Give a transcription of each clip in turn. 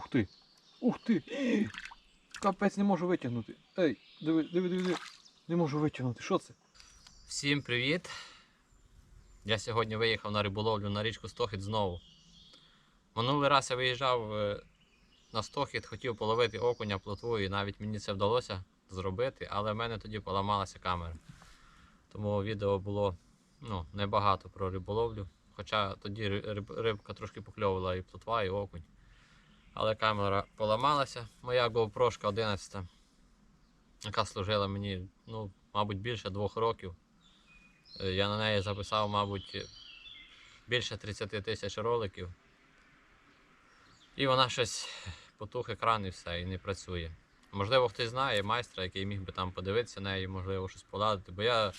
Ух ти! Ух ти! Капець не можу витягнути. Ей, диви, диви, диви. Не можу витягнути. Що це? Всім привіт! Я сьогодні виїхав на риболовлю на річку Стохід знову. Минулий раз я виїжджав е, на Стохід, хотів половити окуня плотву, і навіть мені це вдалося зробити, але в мене тоді поламалася камера. Тому відео було ну, небагато про риболовлю. Хоча тоді риб- рибка трошки покльовувала і плотва, і окунь. Але камера поламалася. Моя GoPro 11, яка служила мені, ну, мабуть, більше двох років. Е, Я на неї записав, мабуть, більше 30 тисяч роликів. І вона щось потух екран і все, і не працює. Можливо, хтось знає майстра, який міг би там подивитися неї, можливо, щось поладити. Бо я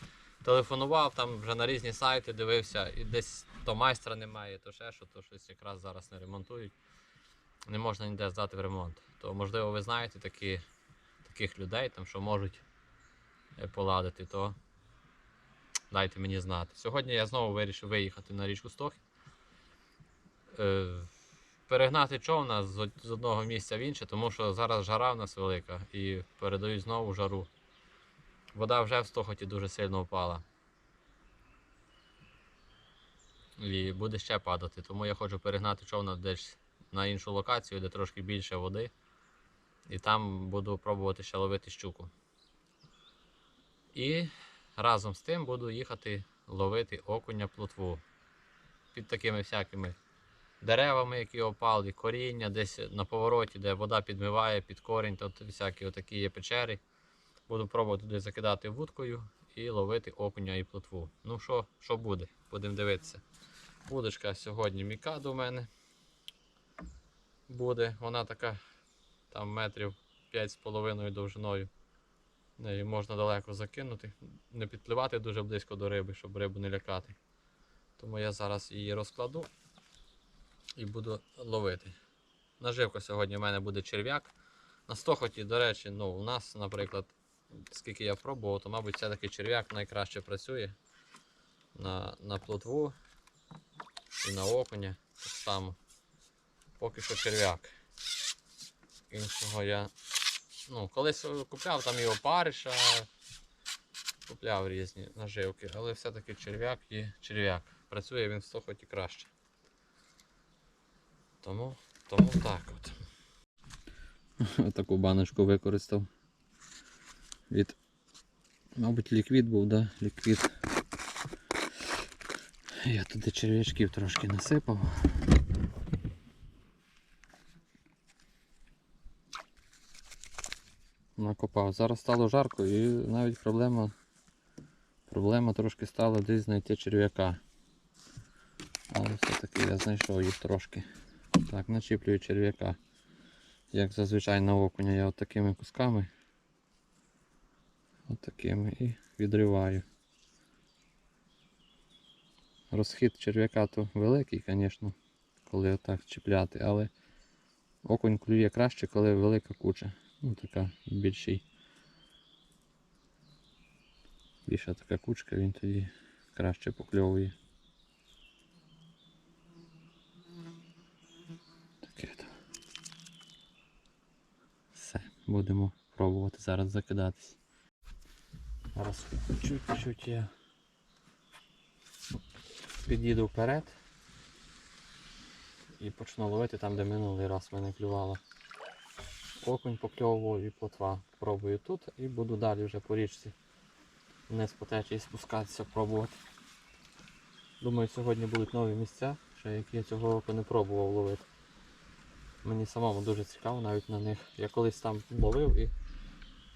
телефонував там вже на різні сайти, дивився, і десь то майстра немає, то ще що, то щось якраз зараз не ремонтують. Не можна ніде здати в ремонт. То можливо ви знаєте такі, таких людей, там, що можуть е, поладити, то дайте мені знати. Сьогодні я знову вирішив виїхати на річку Стохід. Е, перегнати човна з одного місця в інше, тому що зараз жара в нас велика і передають знову жару. Вода вже в Стохоті дуже сильно впала. І буде ще падати, тому я хочу перегнати човна десь на іншу локацію, де трошки більше води. І там буду пробувати ще ловити щуку. І разом з тим буду їхати ловити окуня плотву. Під такими всякими деревами, які опали, коріння, десь на повороті, де вода підмиває під корінь, тут всякі отакі є печери. Буду пробувати туди закидати вудкою і ловити окуня і плотву. Ну що, що буде? Будемо дивитися. Вудочка сьогодні мікадо у мене буде. Вона така там метрів 5,5 довжиною. Нею можна далеко закинути, не підпливати дуже близько до риби, щоб рибу не лякати. Тому я зараз її розкладу і буду ловити. Наживка сьогодні в мене буде черв'як. На стохоті, до речі, ну, у нас, наприклад, скільки я пробував, то, мабуть, все-таки черв'як найкраще працює на, на плотву і на окуня. Так само. Поки що черв'як. Іншого я Ну, колись купляв там і опариша, купляв різні наживки, але все-таки черв'як є черв'як. Працює він в стохоті краще. Тому, тому так от. Таку баночку використав. Від, мабуть, ліквід був, да? Ліквід. Я туди черв'ячків трошки насипав. Накопав. Зараз стало жарко і навіть проблема проблема трошки стала десь знайти черв'яка. Але все-таки я знайшов їх трошки. Так, начіплюю черв'яка. Як зазвичай на окуня я от такими кусками. От такими і відриваю. Розхід черв'яка то великий, звісно, коли отак чіпляти, але окунь клює краще, коли велика куча. Ну, така більший. Більша така кучка, він тоді краще покльовує. Таке то. Все, будемо пробувати зараз закидатись. Зараз чуть-чуть я під'їду вперед і почну ловити там, де минулий раз мене клювало окунь покльовував і плотва. Пробую тут і буду далі вже по річці вниз по течії спускатися, пробувати. Думаю, сьогодні будуть нові місця, ще які я цього року не пробував ловити. Мені самому дуже цікаво навіть на них. Я колись там ловив і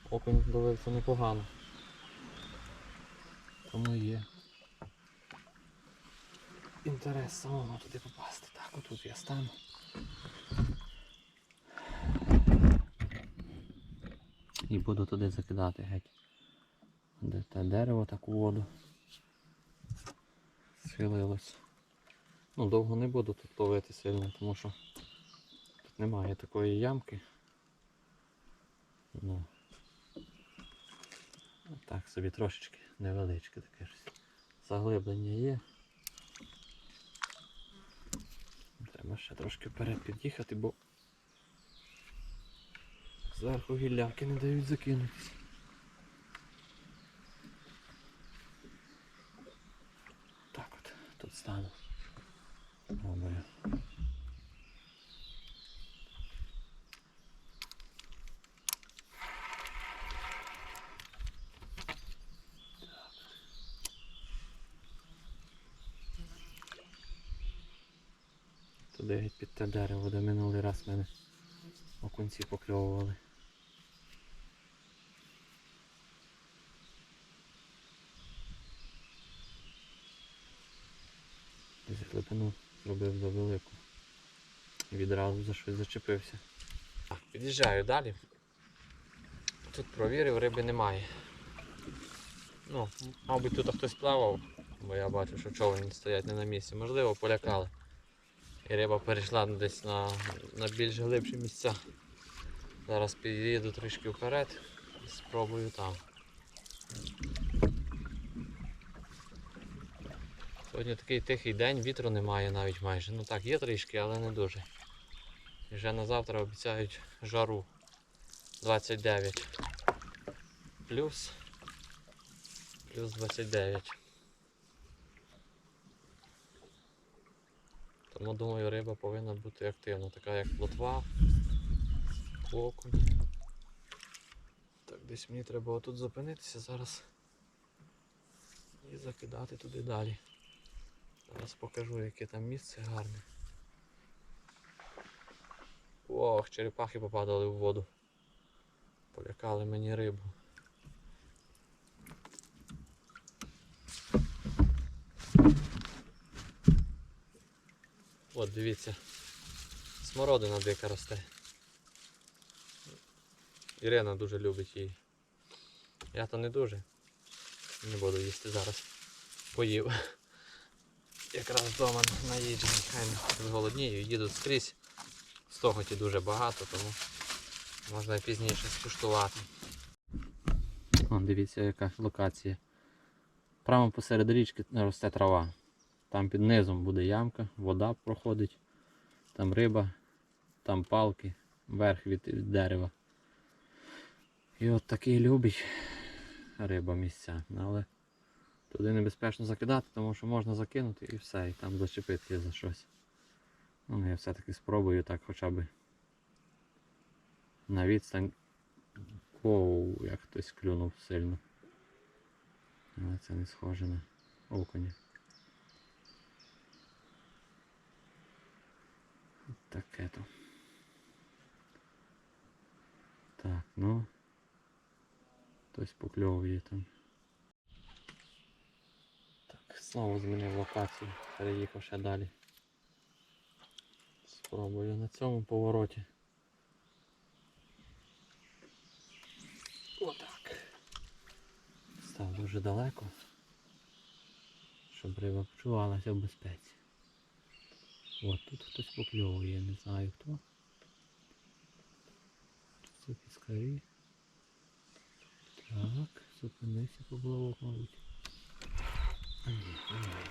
окунь ловився непогано. Тому є інтерес самому туди попасти. Так, отут я стану. І буду туди закидати геть. Де те дерево таку воду схилилось. Ну, довго не буду тут ловити сильно, тому що тут немає такої ямки. Ну. Так собі трошечки невеличке таке щось. Заглиблення є. Треба ще трошки вперед під'їхати, бо Зверху гілляки не дають закинутися. Так от, тут стану. Пробую. Туди під те дерево, де минулий раз мене окунці покльовували. Десь глибину зробив за велику. Відразу за щось зачепився. Під'їжджаю далі. Тут провірив, риби немає. Ну, мабуть, тут хтось плавав, бо я бачу, що човни стоять не на місці. Можливо, полякали. І риба перейшла десь на, на більш глибші місця. Зараз під'їду трішки вперед і спробую там. Сьогодні такий тихий день, вітру немає навіть майже. Ну так, є трішки, але не дуже. І вже на завтра обіцяють жару 29. Плюс. Плюс 29. Тому думаю, риба повинна бути активна, така як плотва, окунь. Так, десь мені треба отут зупинитися зараз і закидати туди далі. Зараз покажу, яке там місце гарне. Ох, черепахи попадали в воду. Полякали мені рибу. От дивіться, смородина дика росте. Ірина дуже любить її. Я то не дуже. Не буду їсти зараз. Поїв. Якраз вдома наїджений, хай не зголоднію, їду скрізь. Стоготі дуже багато, тому можна пізніше скуштувати. О, дивіться, яка локація. Прямо посеред річки росте трава. Там під низом буде ямка, вода проходить, там риба, там палки, верх від дерева. І от такий любить риба місця. Але туди небезпечно закидати, тому що можна закинути і все, і там зачепити за щось. Ну, я все-таки спробую так хоча б на відстань. Оу, як хтось клюнув сильно. Але це не схоже на окуня. Таке то. Так, ну. Хтось покльовує там. Так, знову змінив локацію, переїхав ще далі. Спробую на цьому повороті. Отак. Став дуже далеко, щоб риба почувалася в безпеці. От тут хтось покльовує, не знаю хто. Це піскарі. Так, зупинився поплавок, мабуть. А ні, немає.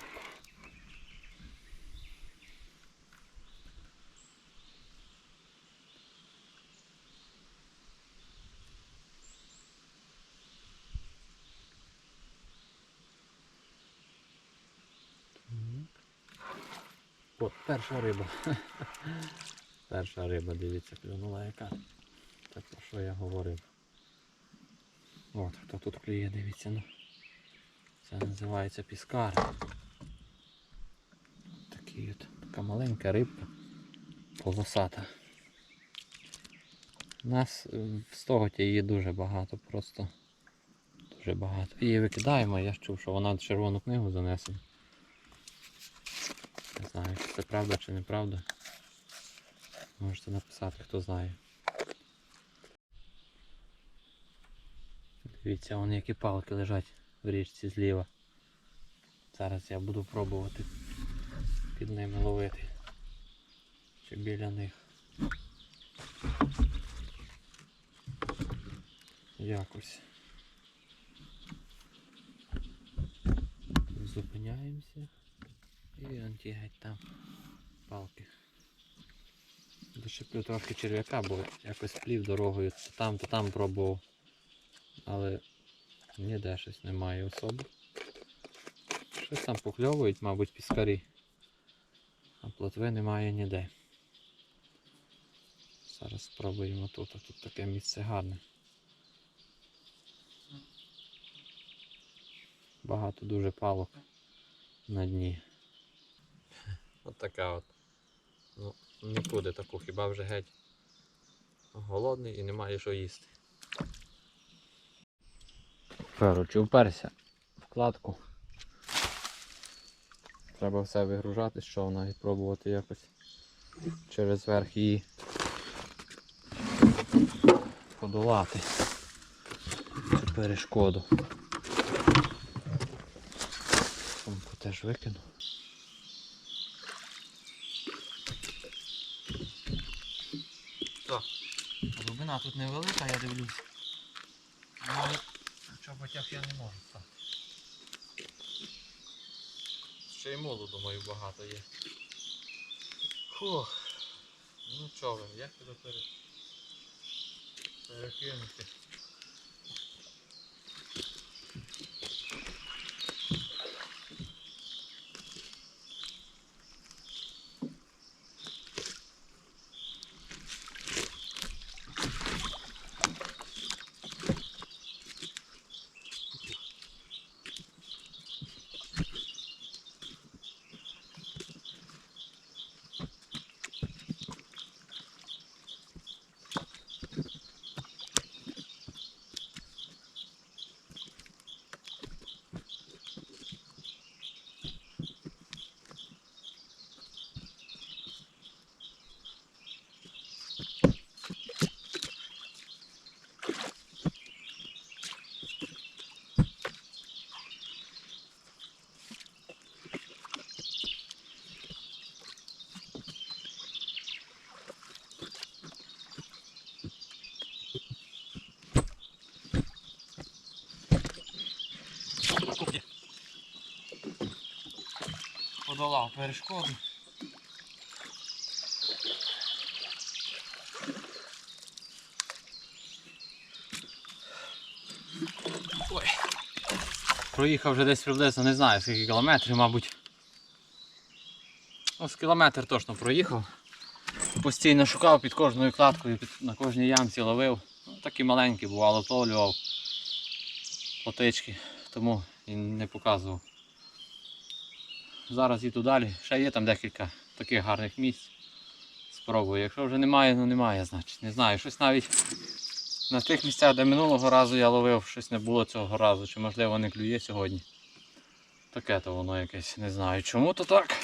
Так. От, перша риба. перша риба, дивіться, клюнула яка. Це про що я говорив. От, хто тут клює, дивіться, ну. Це називається піскар. Такий от, така маленька рибка. Полосата. У нас в стоготі її дуже багато, просто дуже багато. Її викидаємо, я ж чув, що вона червону книгу занесена. Знаю, чи це правда чи неправда. Можете написати, хто знає. Дивіться, вон які палки лежать в річці зліва. Зараз я буду пробувати під ними ловити. Чи біля них. Якось. Зупиняємося. І он ті геть там палки. Дочеплю трошки черв'яка, бо якось плів дорогою то там, то там пробував. Але ніде щось немає особи. Щось там покльовують, мабуть, піскарі. А плотви немає ніде. Зараз спробуємо тут, а тут таке місце гарне. Багато дуже палок на дні. От така от. Ну, нікуди таку, хіба вже геть. Голодний і немає що їсти. Коротше, вперся в кладку. Треба все вигружати, що вона і пробувати якось через верх її подолати цю перешкоду. Теж викину. Так, глибина тут невелика, я дивлюсь. Але в чоботях я не можу стати. Ще й молу, думаю, багато є. Фух. Ну човен, як тебе пере... перекинути? Подолав перешкоду. Ой. Проїхав вже десь приблизно, не знаю скільки кілометрів, мабуть. Ось кілометр точно проїхав. Постійно шукав під кожною кладкою, під, на кожній ямці ловив. Ну, такі маленькі бувало, втовлював потички, тому і не показував. Зараз їду далі. Ще є там декілька таких гарних місць. Спробую. Якщо вже немає, ну немає, значить. Не знаю. Щось навіть на тих місцях, де минулого разу я ловив, щось не було цього разу. Чи можливо не клює сьогодні. Таке то воно якесь. Не знаю чому то так.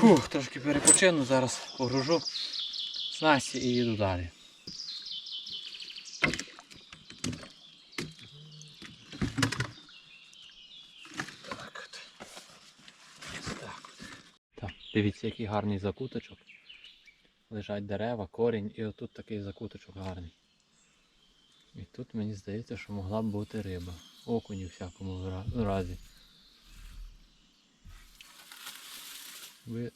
Фух, трошки перепочину, зараз погружу снасті і їду далі. Так от. Ось так от. Так, дивіться, який гарний закуточок. Лежать дерева, корінь і отут такий закуточок гарний. І тут мені здається, що могла б бути риба. Окунь у всякому разі. Ви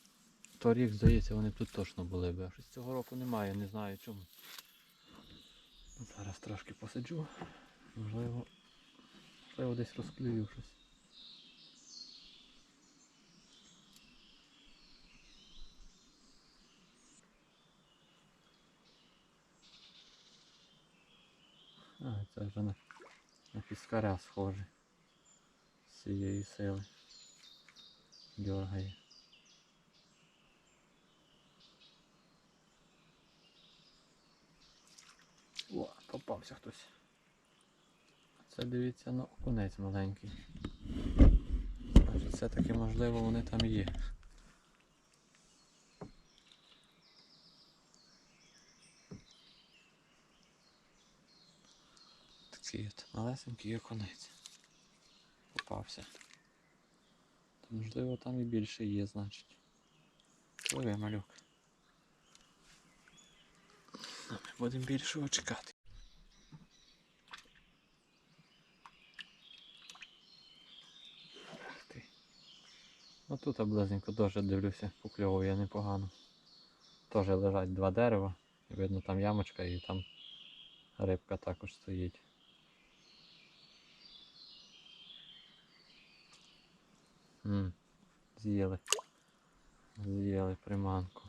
торік, здається, вони тут точно були б. А Щось цього року немає, не знаю чому. Зараз трошки посиджу. Можливо, можливо десь розклюю щось. А, це вже на, на піскаря схоже. З цієї сили. Дергає. О, попався хтось. Це дивіться на окунець маленький. Все-таки можливо вони там є. Такий от малесенький окунець. Попався. То, можливо там і більше є, значить. Пливе малюк. Ми будемо більшого чекати. Ти. Ну тут близенько теж дивлюся, покльовує непогано. теж лежать два дерева. І видно там ямочка і там рибка також стоїть. М, З'їли. З'їли приманку.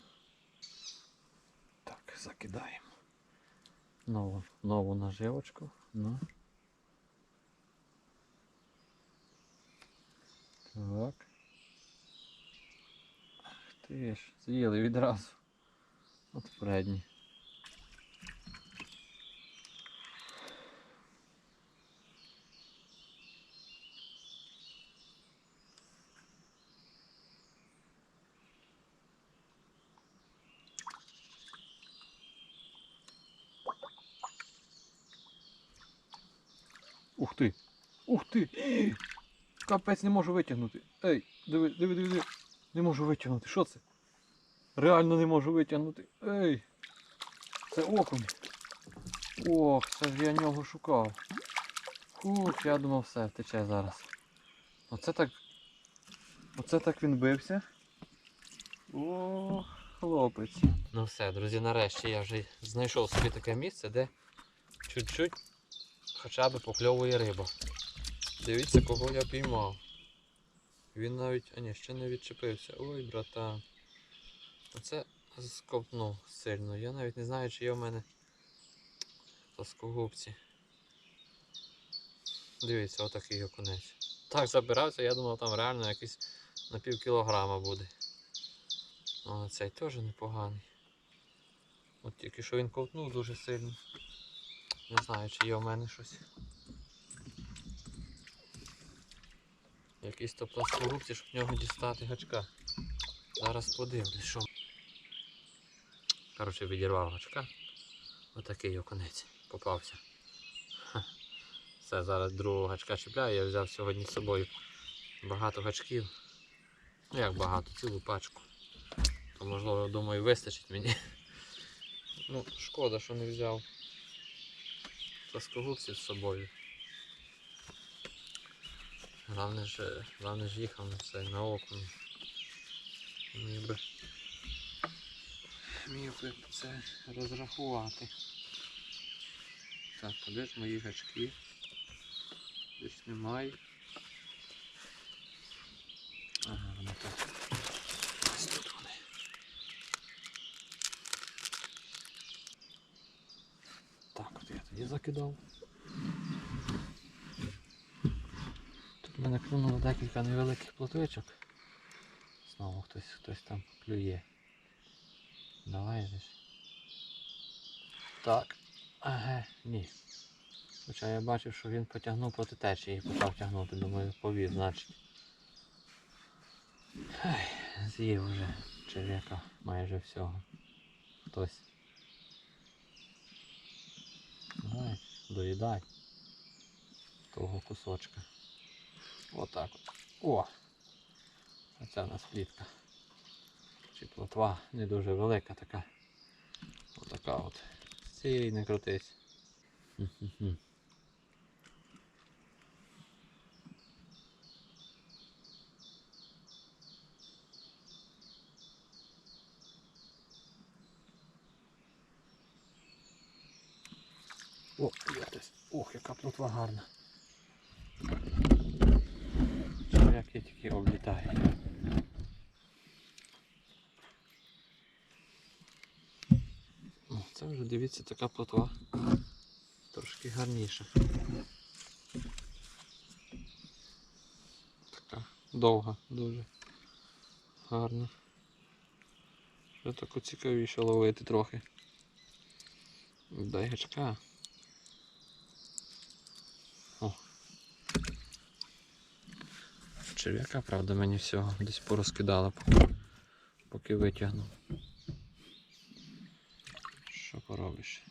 Так, закидаємо. Нову, нову наживочку. Ну. Так. Ах ти ж, з'їли відразу. От передні. Ух ти! Ух ти! Капець не можу витягнути. Ей, диви, диви, диви. Не можу витягнути. Що це? Реально не можу витягнути. Ей! Це окунь. Ох, це ж я нього шукав. Фух, я думав все, втече зараз. Оце так. Оце так він бився. О, хлопець. Ну все, друзі, нарешті я вже знайшов собі таке місце, де чуть-чуть хоча б покльовує риба. Дивіться, кого я піймав. Він навіть. А ні, ще не відчепився. Ой, братан. Оце скопнув сильно. Я навіть не знаю, чи є в мене плоскогубці. Дивіться, отакий окунець. Так забирався, я думав, там реально якийсь на пів кілограма буде. О, цей теж непоганий. От тільки що він ковтнув дуже сильно. Не знаю, чи є в мене щось. Якийсь то пласкогубці, щоб в нього дістати гачка. Зараз подивлюсь, що. Коротше, відірвав гачка. Отакий оконець попався. Ха. Все, зараз другого гачка чіпляю. Я взяв сьогодні з собою багато гачків. Ну як багато, цілу пачку. То можливо, думаю, вистачить мені. Ну, шкода, що не взяв плоскогубців з собою. Главне ж, главне ж їхав на це на окунь. Міг би. Міг би це розрахувати. Так, а де ж мої гачки? Десь немає. Ага, вони так. Ось тут вони. Так, от я тоді закидав. Тут мене клюнуло декілька невеликих плотвичок. Знову хтось хтось там клює. Давай же. Так. Ага, ні. Хоча я бачив, що він потягнув проти течії і почав тягнути, думаю, повіз, значить. Ай, з'їв вже черв'яка майже всього. Хтось. Давай, доїдай того кусочка. Отак от. О! Оце в нас плітка. Чи плотва не дуже велика така. Отака от. Стій, не крутись. О. Ох, яка плотва гарна. Тільки облітають. О, це вже дивіться така плотва. Трошки гарніша. Така довга, дуже гарна. Вже таку цікавіше ловити трохи. Дай гачка. Черв'яка, правда, мені всього десь порозкидала, поки, поки витягнув. Що поробиш?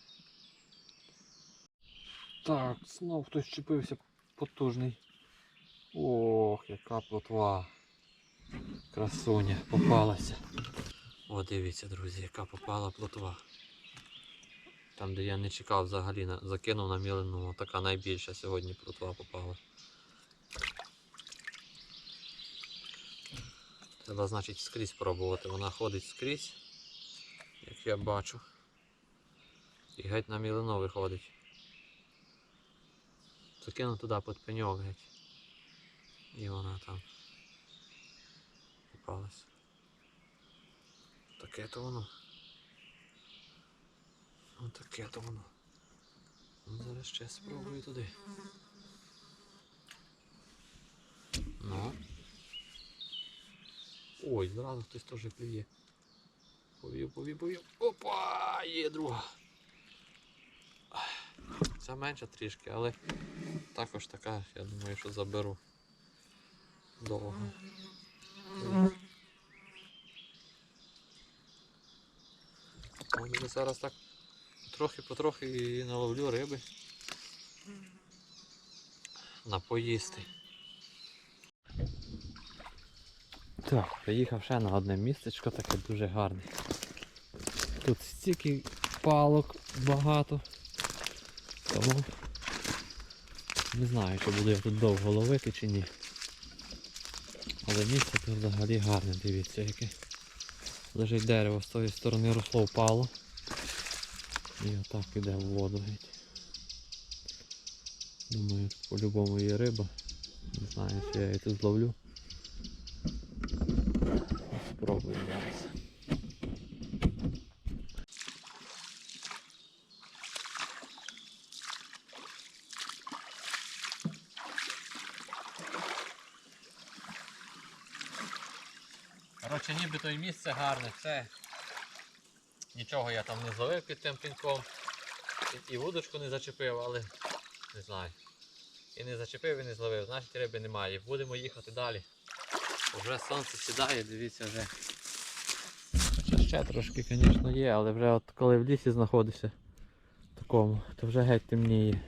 Так, знов хтось чіпився потужний. Ох, яка плотва. Красуня попалася. О, дивіться, друзі, яка попала плотва. Там, де я не чекав взагалі, закинув на мілину, така найбільша сьогодні плотва попала. Треба, значить, скрізь пробувати. Вона ходить скрізь. Як я бачу. І геть на мілино виходить. Закину туди під пеньок геть. І вона там попалась. Таке то воно. Отаке то воно. Ну, Зараз ще спробую туди. Ну. Ой, зразу хтось теж клює. Повів, повів, повів. Опа! Є друга. Ця менша трішки, але також така, я думаю, що заберу. Довго. Може зараз так трохи-потрохи і наловлю риби. На поїсти. Так, приїхав ще на одне містечко, таке дуже гарне. Тут стільки палок багато. Тому не знаю, чи буду я тут довго ловити чи ні. Але місце тут взагалі гарне, дивіться яке. Лежить дерево з тої сторони росло впало. І отак іде в воду геть. Думаю, по-любому є риба. Не знаю, чи я її тут зловлю. Спробую зараз. Коротше, ніби то і місце гарне, все. Нічого я там не зловив під тим пінком. І, вудочку не зачепив, але не знаю. І не зачепив, і не зловив. Значить риби немає. Будемо їхати далі. Вже сонце сідає, дивіться вже. Хоча ще трошки, звісно, є, але вже от коли в лісі знаходишся такому, то вже геть темніє.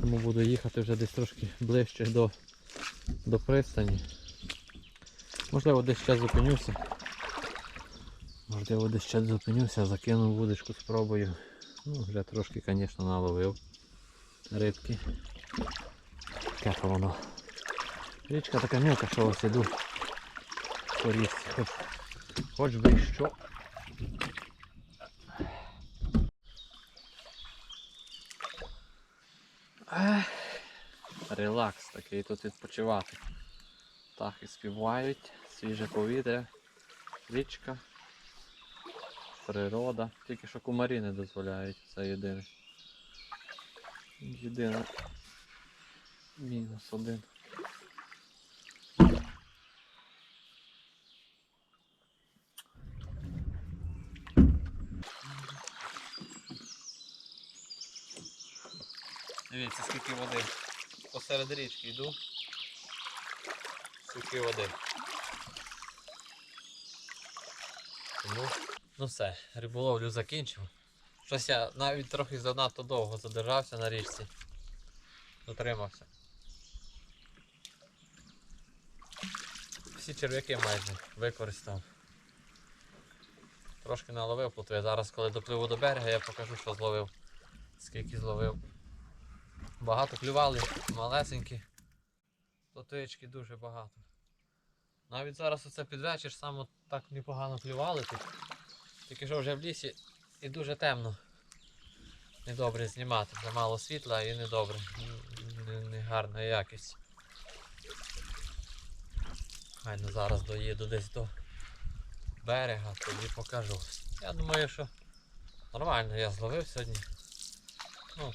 Тому буду їхати вже десь трошки ближче до, до пристані. Можливо, десь ще зупинюся. Можливо, десь ще зупинюся, закину вудочку, спробую. Ну, вже трошки, звісно, наловив рибки. Таке воно. Річка така мілка, що ось іду по. Хоч, хоч би що. Релакс такий тут відпочивати. Птахи співають, свіже повітря, річка, природа. Тільки що кумарі не дозволяють, це єдине. Єдине. Мінус один. Дивіться, скільки води. Посеред річки йду. Скільки води. Тому, ну все, риболовлю закінчив. Щось я навіть трохи занадто довго задержався на річці. Дотримався. Всі черв'яки майже використав. Трошки наловив плотви. Зараз, коли допливу до берега, я покажу, що зловив. Скільки зловив. Багато клювали, малесенькі. Плотвички дуже багато. Навіть зараз оце під вечір саме так непогано клювали тут. Тільки що вже в лісі і дуже темно. Недобре знімати, вже мало світла і недобре. Не, не якість. Хайно зараз доїду десь до берега, тоді покажу. Я думаю, що нормально я зловив сьогодні. Ну,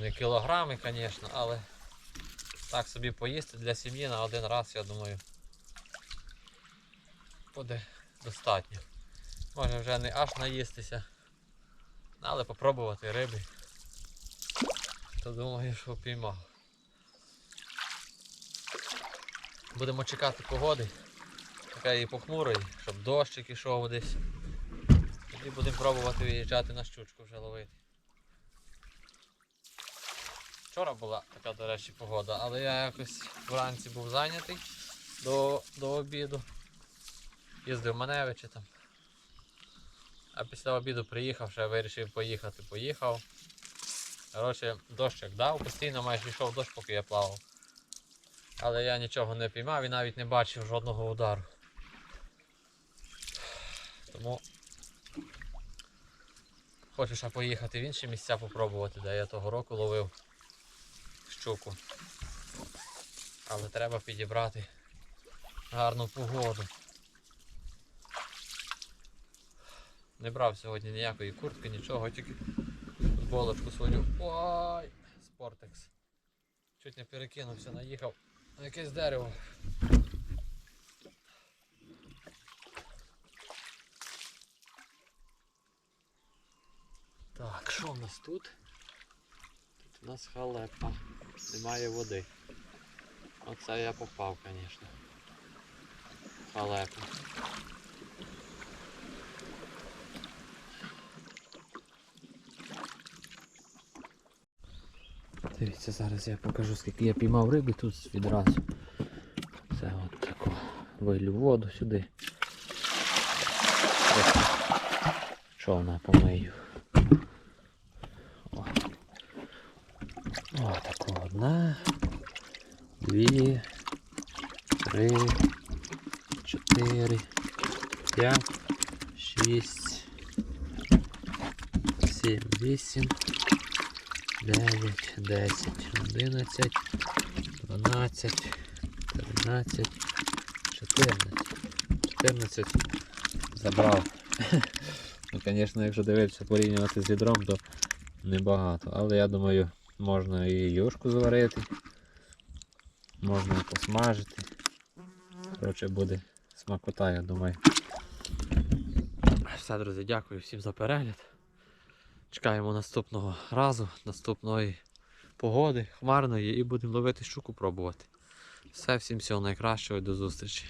не кілограми, звісно, але так собі поїсти для сім'ї на один раз, я думаю, буде достатньо. Може вже не аж наїстися, але попробувати риби. То думаю, що піймав. Будемо чекати погоди, такої похмурої, щоб дощик ішов десь. Тоді будемо пробувати виїжджати на щучку вже ловити. Вчора була така, до речі, погода, але я якось вранці був зайнятий до, до обіду. Їздив в Маневичі там. А після обіду приїхав, ще вирішив поїхати. Поїхав. Коротше, дощ як дав, постійно майже йшов дощ, поки я плавав. Але я нічого не піймав і навіть не бачив жодного удару. Тому Хочу ще поїхати в інші місця попробувати, де я того року ловив щуку. Але треба підібрати гарну погоду. Не брав сьогодні ніякої куртки, нічого, тільки футболочку свою. Ой! Спортекс. Чуть не перекинувся, наїхав на якесь дерево. Так, що в нас тут? Тут у нас халепа. Немає води. Оце я попав, звісно. Халепа. Дивіться, зараз я покажу, скільки я піймав риби тут відразу. Це от таку вилю воду сюди. Човна помию. О, таку одна, дві, три, чотири, п'ять, шість, сім, вісім. 9, 10, 11, 12, 13, 14. 14 забрав. Ну, звісно, якщо дивитися порівнювати з відром, то небагато. Але я думаю, можна і юшку зварити, можна і посмажити. Коротше, буде смакота, я думаю. Все, друзі, дякую всім за перегляд. Чекаємо наступного разу, наступної погоди, хмарної, і будемо ловити щуку пробувати. Все, всім всього найкращого і до зустрічі.